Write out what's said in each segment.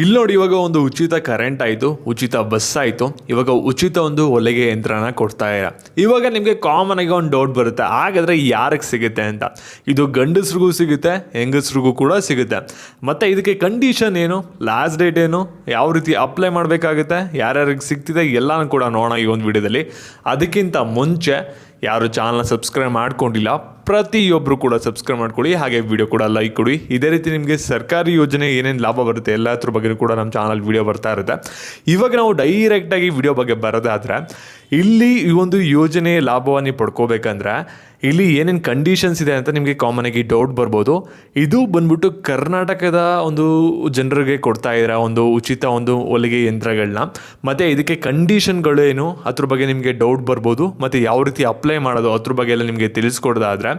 ಇಲ್ಲಿ ನೋಡಿ ಇವಾಗ ಒಂದು ಉಚಿತ ಕರೆಂಟ್ ಆಯಿತು, ಉಚಿತ ಬಸ್ ಆಯಿತು. ಇವಾಗ ಉಚಿತ ಒಂದು ಒಲೆಗೆ ಯಂತ್ರನ ಕೊಡ್ತಾ ಇರ. ಇವಾಗ ನಿಮಗೆ ಕಾಮನ್ ಆಗಿ ಒಂದು ಡೌಟ್ ಬರುತ್ತೆ, ಹಾಗಾದರೆ ಯಾರಿಗೆ ಸಿಗುತ್ತೆ ಅಂತ. ಇದು ಗಂಡಸ್ರಿಗೂ ಸಿಗುತ್ತೆ, ಹೆಂಗಸ್ರಿಗೂ ಕೂಡ ಸಿಗುತ್ತೆ. ಮತ್ತು ಇದಕ್ಕೆ ಕಂಡೀಷನ್ ಏನು? ಲಾಸ್ಟ್ ಡೇಟ್ ಏನು? ಯಾವ ರೀತಿ ಅಪ್ಲೈ ಮಾಡಬೇಕಾಗುತ್ತೆ? ಯಾರ್ಯಾರಿಗೆ ಸಿಗ್ತಿದೆ ಎಲ್ಲನೂ ಕೂಡ ನೋಡೋಣ ಈ ಒಂದು ವಿಡಿಯೋದಲ್ಲಿ ಅದಕ್ಕಿಂತ ಮುಂಚೆ ಯಾರು ಚಾನಲ್ನ ಸಬ್ಸ್ಕ್ರೈಬ್ ಮಾಡ್ಕೊಂಡಿಲ್ಲ ಪ್ರತಿಯೊಬ್ಬರು ಕೂಡ ಸಬ್ಸ್ಕ್ರೈಬ್ ಮಾಡ್ಕೊಳ್ಳಿ, ಹಾಗೆ ವಿಡಿಯೋ ಕೂಡ ಲೈಕ್ ಕೊಡಿ. ಇದೇ ರೀತಿ ನಿಮಗೆ ಸರ್ಕಾರಿ ಯೋಜನೆ ಏನೇನು ಲಾಭ ಬರುತ್ತೆ ಎಲ್ಲದ್ರ ಬಗ್ಗೆ ಕೂಡ ನಮ್ಮ ಚಾನಲ್ ವಿಡಿಯೋ ಬರ್ತಾ ಇರುತ್ತೆ. ಇವಾಗ ನಾವು ಡೈರೆಕ್ಟಾಗಿ ವಿಡಿಯೋ ಬಗ್ಗೆ ಬರೋದಾದ್ರೆ ಇಲ್ಲಿ ಈ ಒಂದು ಯೋಜನೆ ಲಾಭವನ್ನು ಪಡ್ಕೋಬೇಕಂದ್ರೆ ಇಲ್ಲಿ ಏನೇನು ಕಂಡೀಷನ್ಸ್ ಇದೆ ಅಂತ ನಿಮಗೆ ಕಾಮನ್ ಆಗಿ ಡೌಟ್ ಬರ್ಬೋದು. ಇದು ಬಂದ್ಬಿಟ್ಟು ಕರ್ನಾಟಕದ ಒಂದು ಜನರಿಗೆ ಕೊಡ್ತಾ ಇದ್ದಾರೆ ಒಂದು ಉಚಿತ ಒಂದು ಹೊಲಿಗೆ ಯಂತ್ರಗಳನ್ನ. ಮತ್ತು ಇದಕ್ಕೆ ಕಂಡೀಷನ್ಗಳು ಏನು? ಅದ್ರ ಬಗ್ಗೆ ನಿಮಗೆ ಡೌಟ್ ಬರ್ಬೋದು. ಮತ್ತು ಯಾವ ರೀತಿ ಅಪ್ಲೈ ಮಾಡೋದು? ಅದ್ರ ಬಗ್ಗೆ ಎಲ್ಲ ನಿಮಗೆ ತಿಳಿಸ್ಕೊಡೋದಾದ್ರೆ,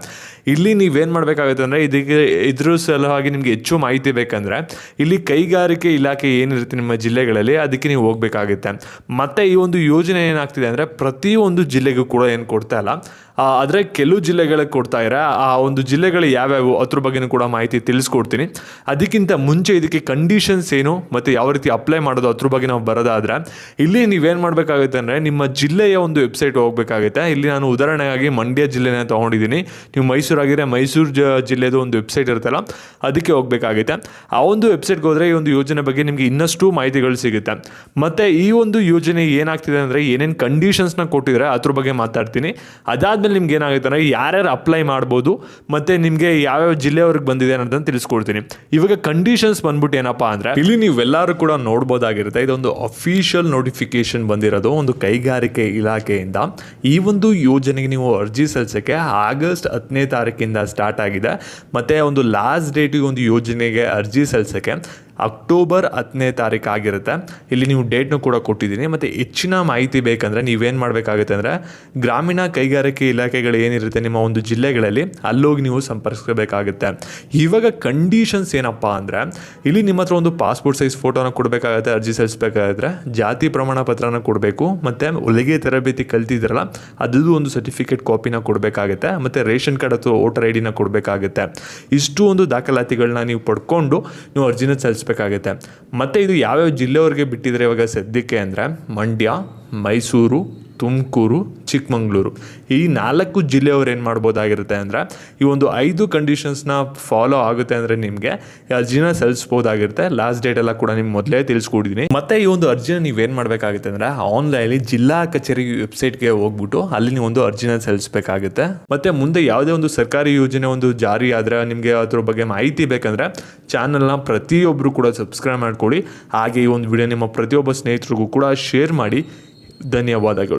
ಇಲ್ಲಿ ನೀವೇನು ಮಾಡಬೇಕಾಗುತ್ತೆ ಅಂದರೆ ಇದಕ್ಕೆ ಇದ್ರ ಸಲುವಾಗಿ ನಿಮಗೆ ಹೆಚ್ಚು ಮಾಹಿತಿ ಬೇಕಂದರೆ, ಇಲ್ಲಿ ಕೈಗಾರಿಕೆ ಇಲಾಖೆ ಏನಿರುತ್ತೆ ನಿಮ್ಮ ಜಿಲ್ಲೆಗಳಲ್ಲಿ, ಅದಕ್ಕೆ ನೀವು ಹೋಗಬೇಕಾಗುತ್ತೆ. ಮತ್ತು ಈ ಒಂದು ಯೋಜನೆ ಏನಾಗ್ತಿದೆ ಅಂದರೆ ಪ್ರತಿಯೊಂದು ಜಿಲ್ಲೆಗೂ ಕೂಡ ಏನು ಕೊಡ್ತಾ ಇಲ್ಲ. ಆದರೆ ಕೆಲವು ಜಿಲ್ಲೆಗಳಿಗೆ ಕೊಡ್ತಾ ಇರೋ. ಆ ಒಂದು ಜಿಲ್ಲೆಗಳು ಯಾವ್ಯಾವು ಅದ್ರ ಬಗ್ಗೆನೂ ಕೂಡ ಮಾಹಿತಿ ತಿಳಿಸ್ಕೊಡ್ತೀನಿ. ಅದಕ್ಕಿಂತ ಮುಂಚೆ ಇದಕ್ಕೆ ಕಂಡೀಷನ್ಸ್ ಏನು ಮತ್ತು ಯಾವ ರೀತಿ ಅಪ್ಲೈ ಮಾಡೋದು ಅದ್ರ ಬಗ್ಗೆ ನಾವು ಬರೋದಾದ್ರೆ, ಇಲ್ಲಿ ನೀವೇನು ಮಾಡಬೇಕಾಗುತ್ತೆ ಅಂದರೆ ನಿಮ್ಮ ಜಿಲ್ಲೆಯ ಒಂದು ವೆಬ್ಸೈಟ್ ಹೋಗಬೇಕಾಗುತ್ತೆ. ಇಲ್ಲಿ ನಾನು ಉದಾಹರಣೆಗಾಗಿ ಮಂಡ್ಯ ಜಿಲ್ಲೆನ ತೊಗೊಂಡಿದ್ದೀನಿ. ನೀವು ಮೈಸೂರಾಗಿದ್ರೆ ಮೈಸೂರು ಜ, ಜಿಲ್ಲೆದು ಒಂದು ವೆಬ್ಸೈಟ್ ಇರುತ್ತಲ್ಲ, ಅದಕ್ಕೆ ಹೋಗಬೇಕಾಗುತ್ತೆ. ಆ ಒಂದು ವೆಬ್ಸೈಟ್ಗೆ ಹೋದರೆ ಈ ಒಂದು ಯೋಜನೆ ಬಗ್ಗೆ ನಿಮಗೆ ಇನ್ನಷ್ಟು ಮಾಹಿತಿಗಳು ಸಿಗುತ್ತೆ. ಮತ್ತು ಈ ಒಂದು ಯೋಜನೆ ಏನಾಗ್ತಿದೆ ಅಂದರೆ ಏನೇನು ಕಂಡೀಷನ್ಸ್ನ ಕೊಟ್ಟಿದ್ದಾರೆ ಅದ್ರ ಬಗ್ಗೆ ಮಾತಾಡ್ತೀನಿ. ಅದಾದಮೇಲೆ ನಿಮ್ಗೆ ಏನಾಗುತ್ತೆ ಅಂದರೆ ಯಾರ್ಯಾರು ಅಪ್ಲೈ ಮಾಡ್ಬೋದು, ಮತ್ತು ನಿಮಗೆ ಯಾವ್ಯಾವ ಜಿಲ್ಲೆಯವ್ರಿಗೆ ಬಂದಿದೆ ಅನ್ನೋದನ್ನು ತಿಳಿಸ್ಕೊಡ್ತೀನಿ. ಇವಾಗ ಕಂಡೀಷನ್ಸ್ ಬಂದ್ಬಿಟ್ಟು ಏನಪ್ಪ ಅಂದರೆ, ಇಲ್ಲಿ ನೀವೆಲ್ಲರೂ ಕೂಡ ನೋಡ್ಬೋದಾಗಿರುತ್ತೆ, ಇದೊಂದು ಅಫಿಷಿಯಲ್ ನೋಟಿಫಿಕೇಶನ್ ಬಂದಿರೋದು ಒಂದು ಕೈಗಾರಿಕೆ ಇಲಾಖೆಯಿಂದ. ಈ ಒಂದು ಯೋಜನೆಗೆ ನೀವು ಅರ್ಜಿ ಸಲ್ಲಿಸೋಕ್ಕೆ ಆಗಸ್ಟ್ ಹತ್ತನೇ ತಾರೀಕಿಂದ ಸ್ಟಾರ್ಟ್ ಆಗಿದೆ. ಮತ್ತು ಒಂದು ಲಾಸ್ಟ್ ಡೇಟಿಗೆ ಒಂದು ಯೋಜನೆಗೆ ಅರ್ಜಿ ಸಲ್ಲಿಸೋಕ್ಕೆ ಅಕ್ಟೋಬರ್ ಹತ್ತನೇ ತಾರೀಕು ಆಗಿರುತ್ತೆ. ಇಲ್ಲಿ ನೀವು ಡೇಟ್ನು ಕೂಡ ಕೊಟ್ಟಿದ್ದೀನಿ. ಮತ್ತು ಹೆಚ್ಚಿನ ಮಾಹಿತಿ ಬೇಕಂದರೆ ನೀವೇನು ಮಾಡಬೇಕಾಗುತ್ತೆ ಅಂದರೆ ಗ್ರಾಮೀಣ ಕೈಗಾರಿಕೆ ಇಲಾಖೆಗಳು ಏನಿರುತ್ತೆ ನಿಮ್ಮ ಒಂದು ಜಿಲ್ಲೆಗಳಲ್ಲಿ ಅಲ್ಲೋಗಿ ನೀವು ಸಂಪರ್ಕಿಸಬೇಕಾಗುತ್ತೆ. ಇವಾಗ ಕಂಡೀಷನ್ಸ್ ಏನಪ್ಪ ಅಂದರೆ ಇಲ್ಲಿ ನಿಮ್ಮ ಹತ್ರ ಒಂದು ಪಾಸ್ಪೋರ್ಟ್ ಸೈಜ್ ಫೋಟೋನ ಕೊಡಬೇಕಾಗುತ್ತೆ, ಅರ್ಜಿ ಸಲ್ಲಿಸಬೇಕಾದ್ರೆ ಜಾತಿ ಪ್ರಮಾಣ ಪತ್ರನ ಕೊಡಬೇಕು, ಮತ್ತು ಹೊಲಿಗೆ ತರಬೇತಿ ಕಲ್ತಿದ್ರಲ್ಲ ಅದರದ್ದು ಒಂದು ಸರ್ಟಿಫಿಕೇಟ್ ಕಾಪಿನ ಕೊಡಬೇಕಾಗುತ್ತೆ, ಮತ್ತು ರೇಷನ್ ಕಾರ್ಡ್ ಅಥವಾ ವೋಟರ್ ಐ ಡಿನ ಕೊಡಬೇಕಾಗುತ್ತೆ. ಇಷ್ಟು ಒಂದು ದಾಖಲಾತಿಗಳನ್ನ ನೀವು ಪಡ್ಕೊಂಡು ನೀವು ಅರ್ಜಿನ ಸಲ್ಲಿಸಬೇಕಾಗುತ್ತೆ ಮತ್ತು ಇದು ಯಾವ್ಯಾವ ಜಿಲ್ಲೆಯವ್ರಿಗೆ ಬಿಟ್ಟಿದ್ದಾರೆ ಇವಾಗ ಸದ್ಯಕ್ಕೆ ಅಂದರೆ ಮಂಡ್ಯ ಮೈಸೂರು ತುಮಕೂರು, ಚಿಕ್ಕಮಂಗ್ಳೂರು. ಈ ನಾಲ್ಕು ಜಿಲ್ಲೆಯವ್ರು ಏನು ಮಾಡ್ಬೋದಾಗಿರುತ್ತೆ ಅಂದರೆ, ಈ ಒಂದು ಐದು ಕಂಡೀಷನ್ಸ್ನ ಫಾಲೋ ಆಗುತ್ತೆ ಅಂದರೆ ನಿಮಗೆ ಅರ್ಜಿನ ಸಲ್ಲಿಸ್ಬೋದಾಗಿರುತ್ತೆ. ಲಾಸ್ಟ್ ಡೇಟ್ ಎಲ್ಲ ಕೂಡ ನಿಮ್ಗೆ ಮೊದಲೇ ತಿಳಿಸ್ಕೊಡಿದ್ದೀನಿ ಮತ್ತೆ ಈ ಒಂದು ಅರ್ಜಿನ ನೀವೇನು ಮಾಡಬೇಕಾಗುತ್ತೆ ಅಂದರೆ ಆನ್ಲೈನಲ್ಲಿ ಜಿಲ್ಲಾ ಕಚೇರಿ ವೆಬ್ಸೈಟ್ಗೆ ಹೋಗ್ಬಿಟ್ಟು ಅಲ್ಲಿ ನೀವು ಒಂದು ಅರ್ಜಿನ ಸಲ್ಲಿಸಬೇಕಾಗುತ್ತೆ. ಮತ್ತೆ ಮುಂದೆ ಯಾವುದೇ ಒಂದು ಸರ್ಕಾರಿ ಯೋಜನೆ ಒಂದು ಜಾರಿ ಆದರೆ ನಿಮಗೆ ಅದ್ರ ಬಗ್ಗೆ ಮಾಹಿತಿ ಬೇಕಂದರೆ ಚಾನಲ್ನ ಪ್ರತಿಯೊಬ್ಬರು ಕೂಡ ಸಬ್ಸ್ಕ್ರೈಬ್ ಮಾಡ್ಕೊಳ್ಳಿ. ಹಾಗೆ ಈ ಒಂದು ವಿಡಿಯೋ ನಿಮ್ಮ ಪ್ರತಿಯೊಬ್ಬ ಸ್ನೇಹಿತರಿಗೂ ಕೂಡ ಶೇರ್ ಮಾಡಿ. ಧನ್ಯವಾದಗಳು.